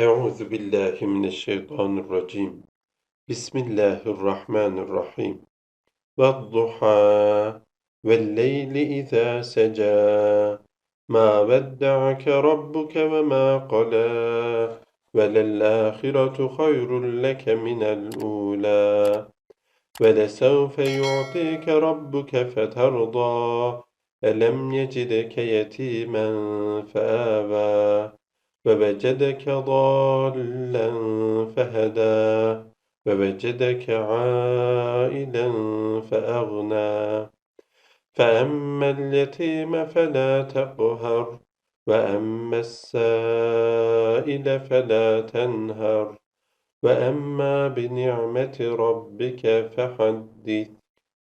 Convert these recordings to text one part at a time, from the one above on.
أعوذ بالله من الشيطان الرجيم. بسم الله الرحمن الرحيم. والضحى والليل إذا سجى. ما ودعك ربك وما قلى. وللآخرة خير لك من الأولى. ولسوف يعطيك ربك فترضى. ألم يجدك يتيما فآوى. ووجدك ضالا فهدى ووجدك عائلا فأغنى. فأما اليتيم فلا تقهر وأما السائل فلا تنهر. وأما بنعمة ربك فحدث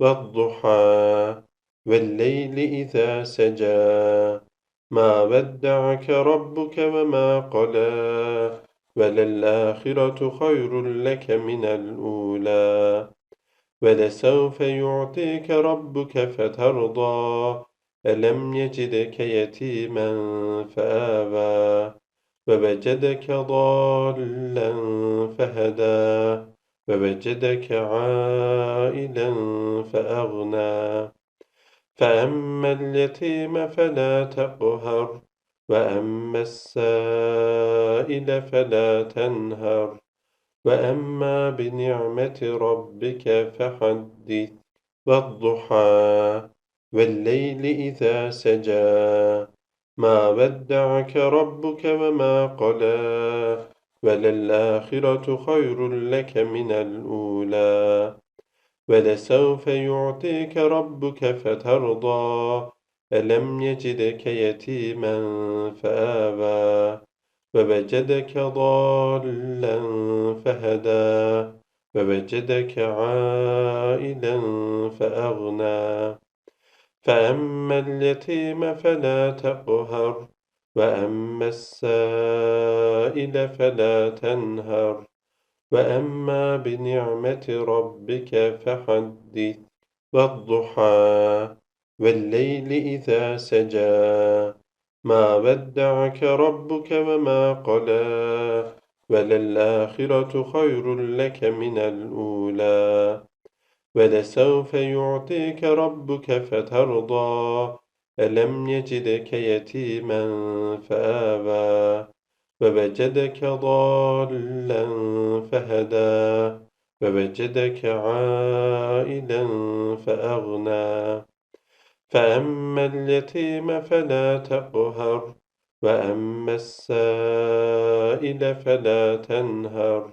والضحى والليل إذا سجى. ما ودعك ربك وما قلى وللآخرة خير لك من الأولى. ولسوف يعطيك ربك فترضى ألم يجدك يتيما فآوى. ووجدك ضالا فهدى. ووجدك عائلا فأغنى. فأما اليتيم فلا تقهر وأما السائل فلا تنهر. وأما بنعمة ربك فحدث والضحى والليل إذا سجى. ما ودعك ربك وما قلى وللآخرة خير لك من الأولى. ولسوف يعطيك ربك فترضى ألم يجدك يتيما فآوى ووجدك ضالا فهدى ووجدك عائلا فأغنى. فأما اليتيم فلا تقهر وأما السائل فلا تنهر. وأما بنعمة ربك فحدث والضحى والليل إذا سجى ما ودعك ربك وما قلى وللآخرة خير لك من الأولى ولسوف يعطيك ربك فترضى ألم يجدك يتيما فآوى ووجدك ضالا فهدى ووجدك عائلا فأغنى. فأما اليتيم فلا تقهر وأما السائل فلا تنهر.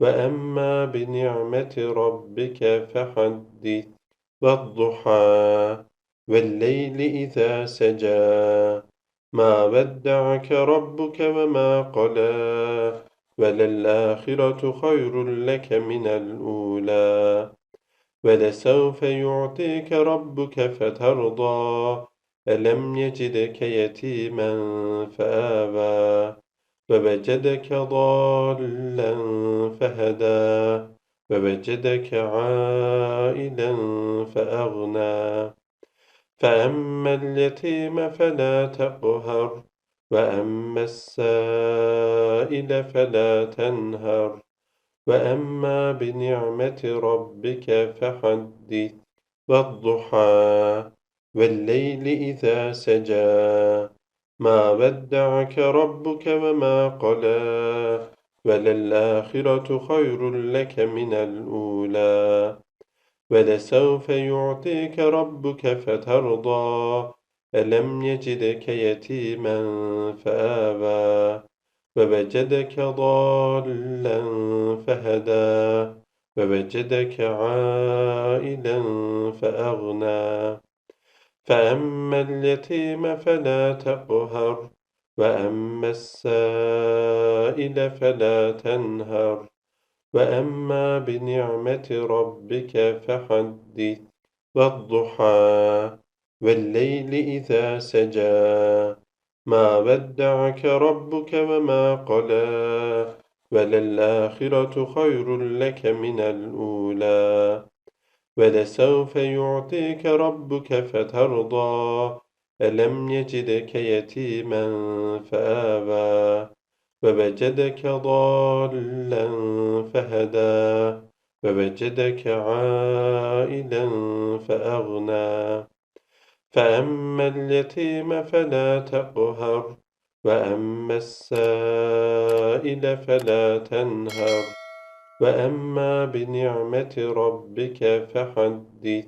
وأما بنعمة ربك فحدث والضحى والليل إذا سجى. ما ودعك ربك وما قلى وللآخرة خير لك من الأولى. ولسوف يعطيك ربك فترضى ألم يجدك يتيما فآوى ووجدك ضالا فهدى. ووجدك عائلا فأغنى. فأما اليتيم فلا تقهر وأما السائل فلا تنهر. وأما بنعمة ربك فحدث والضحى والليل إذا سجى. ما ودعك ربك وما قلى وللآخرة خير لك من الأولى. ولسوف يعطيك ربك فترضى ألم يجدك يتيما فآوى ووجدك ضالا فهدى ووجدك عائلا فأغنى. فأما اليتيم فلا تقهر وأما السائل فلا تنهر. وأما بنعمة ربك فحدث والضحى والليل إذا سجى. ما ودعك ربك وما قلى وللآخرة خير لك من الأولى. ولسوف يعطيك ربك فترضى ألم يجدك يتيما فآوى. ووجدك ضالا فهدى ووجدك عائلا فأغنى. فأما اليتيم فلا تقهر وأما السائل فلا تنهر. وأما بنعمة ربك فحدث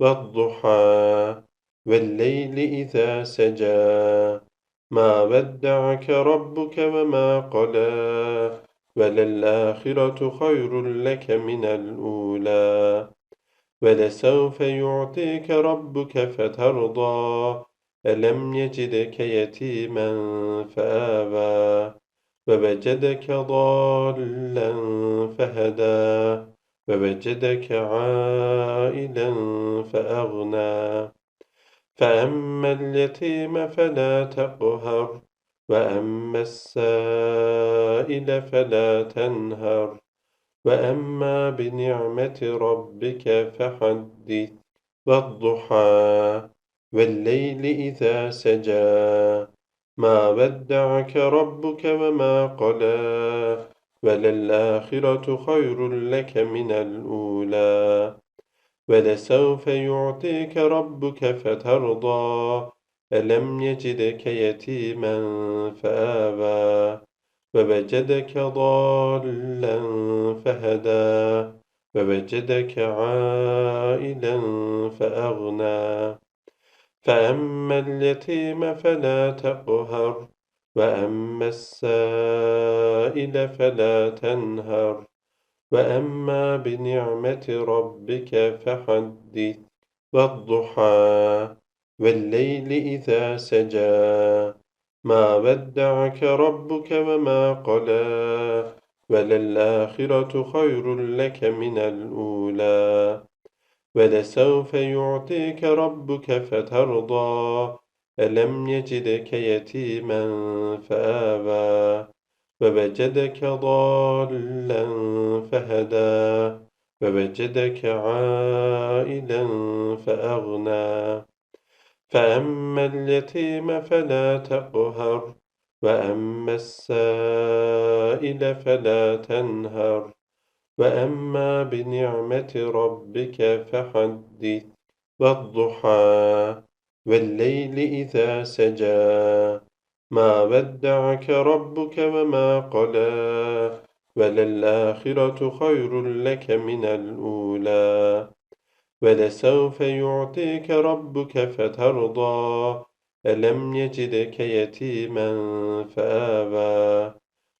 والضحى والليل إذا سجى. ما ودعك ربك وما قلى وللآخرة خير لك من الأولى. ولسوف يعطيك ربك فترضى ألم يجدك يتيما فآوى. ووجدك ضالا فهدى. ووجدك عائلا فأغنى. فأما اليتيم فلا تقهر وأما السائل فلا تنهر. وأما بنعمة ربك فحدث والضحى والليل إذا سجى. ما ودعك ربك وما قلى وللآخرة خير لك من الأولى. ولسوف يعطيك ربك فترضى ألم يجدك يتيما فآوى ووجدك ضالا فهدى ووجدك عائلا فأغنى. فأما اليتيم فلا تقهر وأما السائل فلا تنهر. وأما بنعمة ربك فحدث والضحى والليل إذا سجى. ما ودعك ربك وما قلى وللآخرة خير لك من الأولى. ولسوف يعطيك ربك فترضى ألم يجدك يتيما فآوى. ووجدك ضالا فهدى ووجدك عائلا فأغنى. فأما اليتيم فلا تقهر وأما السائل فلا تنهر. وأما بنعمة ربك فحدث والضحى والليل إذا سجى. ما ودعك ربك وما قلى وللآخرة خير لك من الأولى. ولسوف يعطيك ربك فترضى ألم يجدك يتيما فآوى.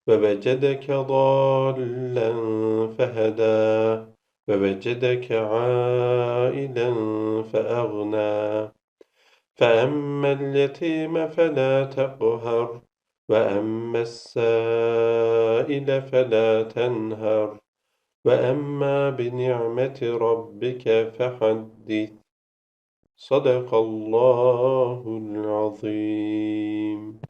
ووجدك ضالا فهدى. ووجدك عائلا فأغنى. فأما اليتيم فلا تقهر وأما السائل فلا تنهر. وأما بنعمة ربك فحدث. صدق الله العظيم.